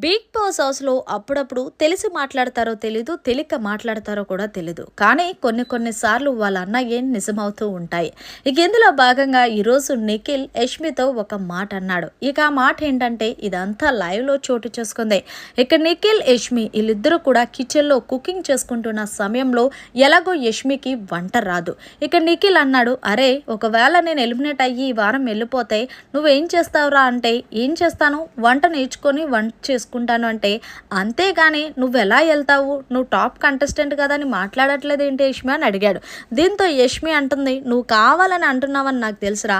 Big boss హౌస్లో అప్పుడప్పుడు తెలిసి మాట్లాడతారో తెలీదు తెలియక మాట్లాడతారో కూడా తెలీదు. కానీ కొన్ని కొన్నిసార్లు వాళ్ళ అన్నయ్యే నిజమవుతూ ఉంటాయి. ఇక ఇందులో భాగంగా ఈరోజు నిఖిల్ యష్మితో ఒక మాట అన్నాడు. ఇక ఆ మాట ఏంటంటే ఇదంతా లైవ్లో చోటు చేసుకుంది. ఇక నిఖిల్ యష్మి వీళ్ళిద్దరూ కూడా కిచెన్లో కుకింగ్ చేసుకుంటున్న సమయంలో ఎలాగో యష్మికి వంట రాదు. ఇక నిఖిల్ అన్నాడు అరే ఒకవేళ నేను ఎలిమినేట్ అయ్యి ఈ వారం వెళ్ళిపోతే నువ్వేం చేస్తావురా? అంటే ఏం చేస్తాను? వంట నేర్చుకొని వంట చేసుకుంటాను అంటే అంతేగాని నువ్వు ఎలా వెళ్తావు? నువ్వు టాప్ కంటెస్టెంట్ కదా అని మాట్లాడట్లేదు ఏంటి యష్మి అని అడిగాడు. దీంతో యష్మి అంటుంది నువ్వు కావాలని అంటున్నావని నాకు తెలుసురా.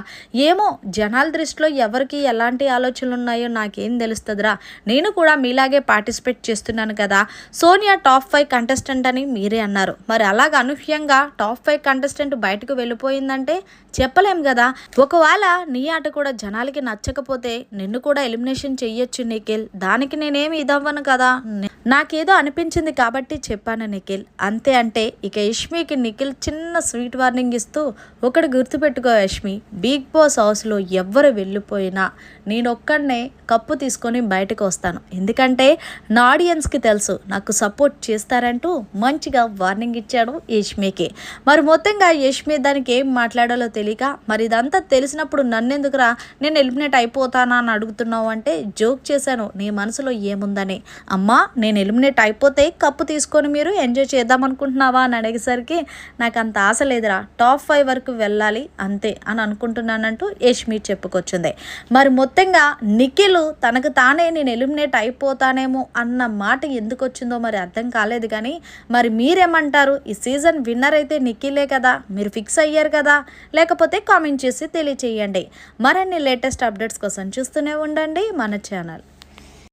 ఏమో జనాల దృష్టిలో ఎవరికి ఎలాంటి ఆలోచనలు ఉన్నాయో నాకేం తెలుస్తుందిరా. నేను కూడా మీలాగే పార్టిసిపేట్ చేస్తున్నాను కదా. సోనియా టాప్ ఫైవ్ కంటెస్టెంట్ అని మీరే అన్నారు. మరి అలాగ అనూహ్యంగా టాప్ ఫైవ్ కంటెస్టెంట్ బయటకు వెళ్ళిపోయిందంటే చెప్పలేం కదా. ఒకవేళ నీ ఆట కూడా జనాలకి నచ్చకపోతే నిన్ను కూడా ఎలిమినేషన్ చెయ్యొచ్చు నిఖిల్. దానికి నేనేమి ఇదవ్వను కదా? నాకేదో అనిపించింది కాబట్టి చెప్పాను నిఖిల్. అంతే అంటే ఇక యష్మికి నిఖిల్ చిన్న స్వీట్ వార్నింగ్ ఇస్తూ ఒకటి గుర్తుపెట్టుకో యష్మి బిగ్ బాస్ హౌస్లో ఎవ్వరు వెళ్ళిపోయినా నేనొక్కడనే కప్పు తీసుకొని బయటకు వస్తాను. ఎందుకంటే నా ఆడియన్స్కి తెలుసు నాకు సపోర్ట్ చేస్తారంటూ మంచిగా వార్నింగ్ ఇచ్చాడు యష్మికి. మరి మొత్తంగా యష్మి దానికి ఏం మాట్లాడాలో తెలియక మరి ఇదంతా తెలిసినప్పుడు నన్నెందుకురా నేను ఎలిమినేట్ అయిపోతానా అని అడుగుతున్నావు అంటే జోక్ చేశాను నీ మనసులో ఏముందని. అమ్మా నేను ఎలిమినేట్ అయిపోతే కప్పు తీసుకొని మీరు ఎంజాయ్ చేద్దాం అనుకుంటున్నావా అని అడిగేసరికి నాకు అంత ఆశ లేదురా టాప్ ఫైవ్ వరకు వెళ్ళాలి అంతే అని అనుకుంటున్నానంటూ యష్మి చెప్పుకొచ్చింది. మరి మొత్తంగా నిఖిల్ తనకు తానే నేను ఎలిమినేట్ అయిపోతానేమో అన్న మాట ఎందుకు వచ్చిందో మరి అర్థం కాలేదు కానీ మరి మీరేమంటారు? ఈ సీజన్ విన్నర్ అయితే నిఖిలే కదా మీరు ఫిక్స్ అయ్యారు కదా? లేకపోతే కామెంట్ చేసి తెలియచేయండి. మరిన్ని లేటెస్ట్ అప్డేట్స్ కోసం చూస్తూనే ఉండండి మన ఛానల్.